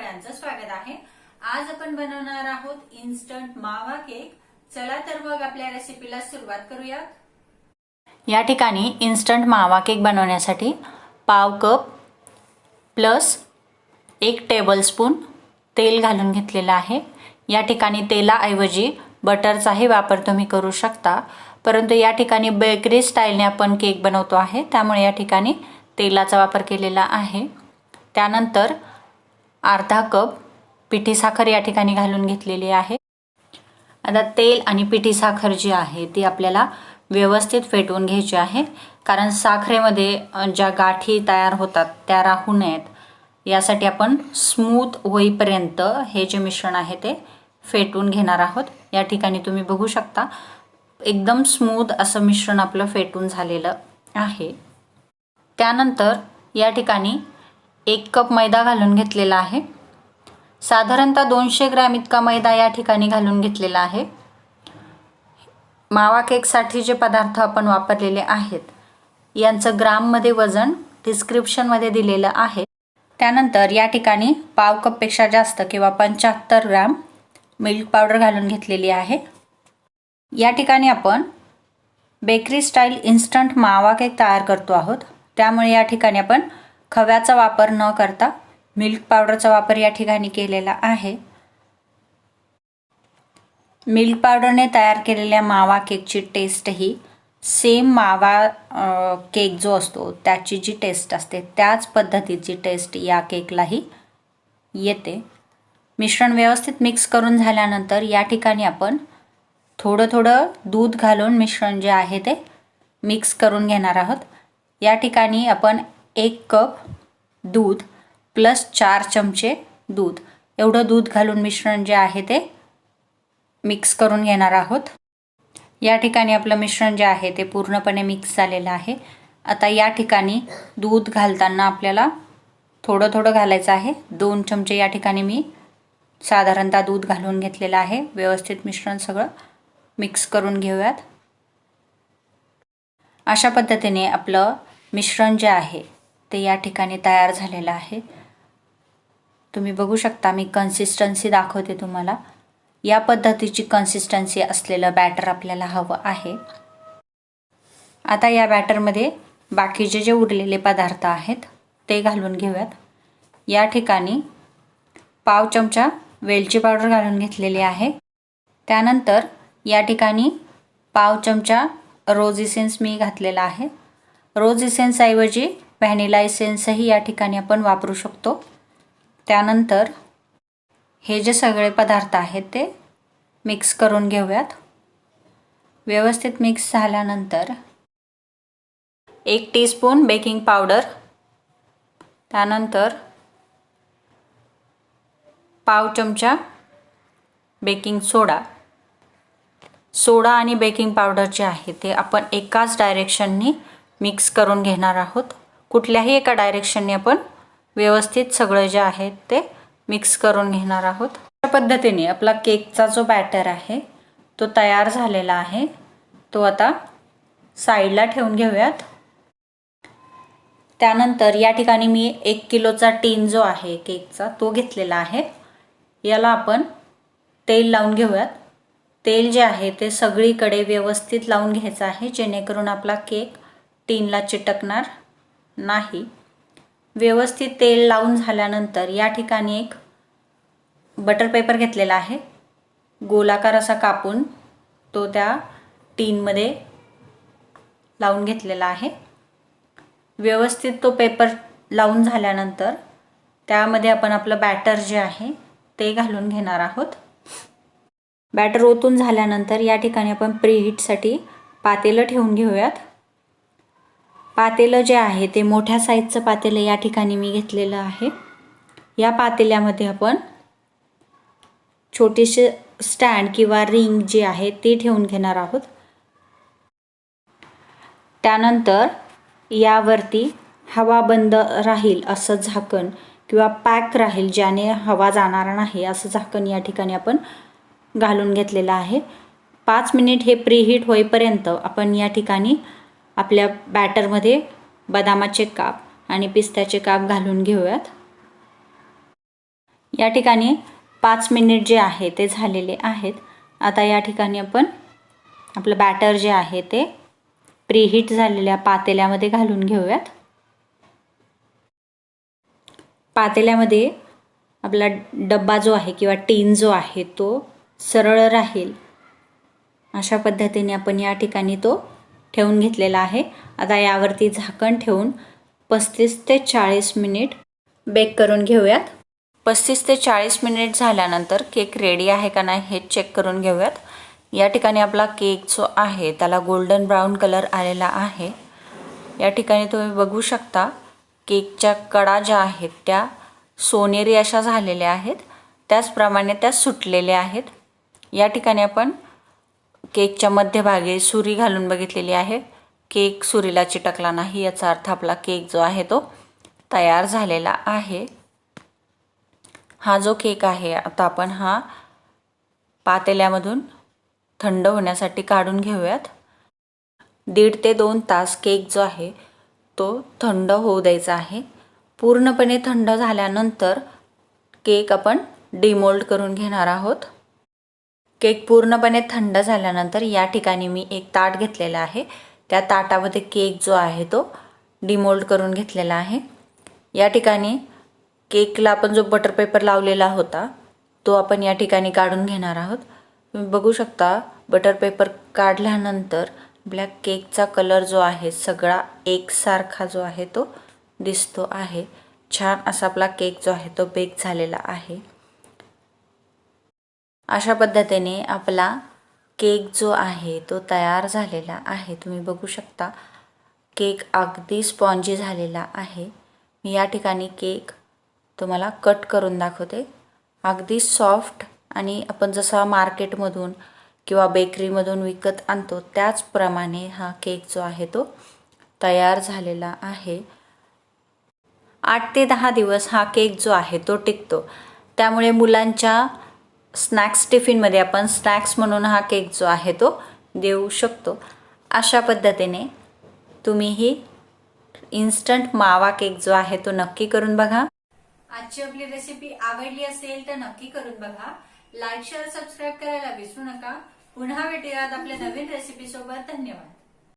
सगळ्यांचं स्वागत आहे. आज आपण बनवणार आहोत इन्स्टंट मावा केक चला तर मग आपल्या रेसिपीला सुरुवात करूयात. या ठिकाणी इन्स्टंट मावा केक बनवण्यासाठी पाव कप प्लस एक टेबलस्पून तेल घालून घेतलेलं आहे. या ठिकाणी तेलाऐवजी बटरचाही वापर तुम्ही करू शकता. परंतु या ठिकाणी बेकरी स्टाईलने आपण केक बनवतो आहे. त्यामुळे या ठिकाणी तेलाचा वापर केलेला आहे. त्यानंतर अर्धा कप पिठी साखर या ठिकाणी घालून घेतलेली आहे. आता तेल आणि पिठी साखर जी आहे ती आपल्याला व्यवस्थित फेटवून घ्यायची आहे. कारण साखरेमध्ये ज्या गाठी तयार होतात त्या राहू नयेत. यासाठी आपण स्मूथ होईपर्यंत हे जे मिश्रण आहे ते फेटून घेणार आहोत. या ठिकाणी तुम्ही बघू शकता एकदम स्मूथ असं मिश्रण आपलं फेटून झालेलं आहे. त्यानंतर या ठिकाणी एक कप मैदा घालून घेतलेला आहे. साधारणतः दोनशे ग्रॅम इतका मैदा या ठिकाणी घालून घेतलेला आहे. मावा केकसाठी जे पदार्थ आपण वापरलेले आहेत यांचं ग्राममध्ये वजन डिस्क्रिप्शनमध्ये दिलेलं आहे. त्यानंतर या ठिकाणी पाव कपपेक्षा जास्त किंवा पंच्याहत्तर ग्रॅम मिल्क पावडर घालून घेतलेली आहे. या ठिकाणी आपण बेकरी स्टाईल इन्स्टंट मावा केक तयार करतो आहोत. त्यामुळे या ठिकाणी आपण खव्याचा वापर न करता मिल्क पावडरचा वापर या ठिकाणी केलेला आहे. मिल्क पावडरने तयार केलेल्या मावा केकची टेस्ट ही सेम मावा केक जो असतो त्याची जी टेस्ट असते त्याच पद्धतीची टेस्ट या केकलाही येते. मिश्रण व्यवस्थित मिक्स करून झाल्यानंतर या ठिकाणी आपण थोडं थोडं दूध घालून मिश्रण जे आहे ते मिक्स करून घेणार आहोत. या ठिकाणी आपण एक कप दूध प्लस चार चमचे दूध. एवढं दूध घालून मिश्रण जे आहे ते मिक्स करून घेणार आहोत. या ठिकाणी आपलं मिश्रण जे आहे ते पूर्णपणे मिक्स झालेलं आहे. आता या ठिकाणी दूध घालताना आपल्याला थोडं थोडं घालायचं आहे. दोन चमचे या ठिकाणी मी साधारणतः दूध घालून घेतलेलं आहे. व्यवस्थित मिश्रण सगळं मिक्स करून घेऊयात. अशा पद्धतीने आपलं मिश्रण जे आहे ते या ठिकाणी तयार झालेलं आहे. तुम्ही बघू शकता मी कन्सिस्टन्सी दाखवते तुम्हाला. या पद्धतीची कन्सिस्टन्सी असलेलं बॅटर आपल्याला हवं आहे. आता या बॅटरमध्ये बाकीचे जे उरलेले पदार्थ आहेत ते घालून घेऊयात. या ठिकाणी पाव चमचा वेलची पावडर घालून घेतलेली आहे. त्यानंतर या ठिकाणी पाव चमचा रोज इसेन्स मी घातलेला आहे. रोज इसेन्सऐवजी व्हॅनिला एसेन्सही या ठिकाणी आपण वापरू शकतो. त्यानंतर हे जे सगळे पदार्थ आहेत ते मिक्स करून घेऊयात. व्यवस्थित मिक्स झाल्यानंतर एक टीस्पून बेकिंग पावडर त्यानंतर पाव चमचा बेकिंग सोडा सोडा आणि बेकिंग पावडर जे आहे ते आपण एकाच डायरेक्शननी मिक्स करून घेणार आहोत. कुठल्याही एका डायरेक्शनने आपण व्यवस्थित सगळं जे आहे ते मिक्स करून घेणार आहोत. अशा पद्धतीने आपला केकचा जो बॅटर आहे तो तयार झालेला आहे. तो आता साईडला ठेवून घेऊयात. त्यानंतर या ठिकाणी मी एक किलोचा टीन जो आहे केकचा तो घेतलेला आहे. याला आपण तेल लावून घेऊयात. तेल जे आहे ते सगळीकडे व्यवस्थित लावून घ्यायचं आहे जेणेकरून आपला केक टीनला चिटकणार. नाही. व्यवस्थित तेल लावून झाल्यानंतर या ठिकाणी एक बटर पेपर घेतलेला आहे. गोलाकार असा कापून तो त्या टीनमध्ये लावून घेतलेला आहे. व्यवस्थित तो पेपर लावून झाल्यानंतर त्यामध्ये आपण आपलं बॅटर जे आहे ते घालून घेणार आहोत. बॅटर ओतून झाल्यानंतर या ठिकाणी आपण प्रीहीटसाठी पातेलं ठेवून घेऊयात. पातेलं जे आहे ते मोठ्या साईजचं पातेलं या ठिकाणी मी घेतलेलं आहे. या पातेल्यामध्ये आपण छोटेसे स्टँड किंवा रिंग जी आहे ती ठेवून घेणार आहोत. त्यानंतर यावरती हवा बंद राहील असं झाकण किंवा पॅक राहील ज्याने हवा जाणार नाही असं झाकण या ठिकाणी आपण घालून घेतलेलं आहे. पाच मिनिट हे प्रीहीट होईपर्यंत आपण या ठिकाणी आपल्या बॅटरमध्ये बदामाचे काप आणि पिस्त्याचे काप घालून घेऊयात. या ठिकाणी पाच मिनिट जे आहे ते झालेले आहेत. आता या ठिकाणी आपण आपलं बॅटर जे आहे ते प्रीहीट झालेल्या पातेल्यामध्ये घालून घेऊयात. पातेल्यामध्ये आपला डब्बा जो आहे किंवा टीन जो आहे तो सरळ राहील. अशा पद्धतीने आपण या ठिकाणी तो ठेवून घेतलेला आहे. आता यावरती झाकण ठेवून पस्तीस ते चाळीस मिनिट बेक करून घेऊयात. पस्तीस ते चाळीस मिनिट झाल्यानंतर केक रेडी आहे का नाही हे चेक करून घेऊयात. या ठिकाणी आपला केक जो आहे त्याला गोल्डन ब्राऊन कलर आलेला आहे. या ठिकाणी तुम्ही बघू शकता केकच्या कडा ज्या आहेत त्या सोनेरी अशा झालेल्या आहेत. त्याचप्रमाणे त्या सुटलेल्या आहेत. या ठिकाणी आपण केकच्या मध्यभागी सुरी घालून बघितलेली आहे. केक सुरीला चिटकला नाही याचा अर्थ आपला केक जो आहे तो तयार झालेला आहे. हा जो केक आहे आता आपण हा पातेल्यामधून थंड होण्यासाठी काढून घेऊयात. दीड ते दोन तास केक जो आहे तो थंड होऊ द्यायचा आहे. पूर्णपणे थंड झाल्यानंतर केक आपण डिमोल्ड करून घेणार आहोत. केक पूर्णपणे थंड झाल्यानंतर या ठिकाणी मी एक ताट घेतलेला आहे. त्या ताटामध्ये केक जो आहे तो डिमोल्ड करून घेतलेला आहे. या ठिकाणी केकला आपण जो बटर पेपर लावलेला होता तो आपण या ठिकाणी काढून घेणार आहोत. तुम्ही बघू शकता बटर पेपर काढल्यानंतर ब्लॅक केकचा कलर जो आहे सगळा एकसारखा जो आहे तो दिसतो आहे. छान असा आपला केक जो आहे तो बेक झालेला आहे. अशा पद्धतीने आपला केक जो आहे तो तयार झालेला आहे. तुम्ही बघू शकता केक अगदी स्पॉन्जी झालेला आहे. मी या ठिकाणी केक तुम्हाला कट करून दाखवते. अगदी सॉफ्ट आणि आपण जसा मार्केटमधून किंवा बेकरीमधून विकत आणतो त्याचप्रमाणे हा केक जो आहे तो तयार झालेला आहे. आठ ते दहा दिवस हा केक जो आहे तो टिकतो. त्यामुळे मुलांच्या स्नॅक्स टिफिनमध्ये आपण स्नॅक्स म्हणून हा केक जो आहे तो देऊ शकतो. अशा पद्धतीने तुम्हीही इन्स्टंट मावा केक जो आहे तो नक्की करून बघा. आजची आपली रेसिपी आवडली असेल तर नक्की करून बघा. लाईक शेअर सबस्क्राईब करायला विसरू नका. पुन्हा भेटूयात आपल्या नवीन रेसिपी सोबत. धन्यवाद.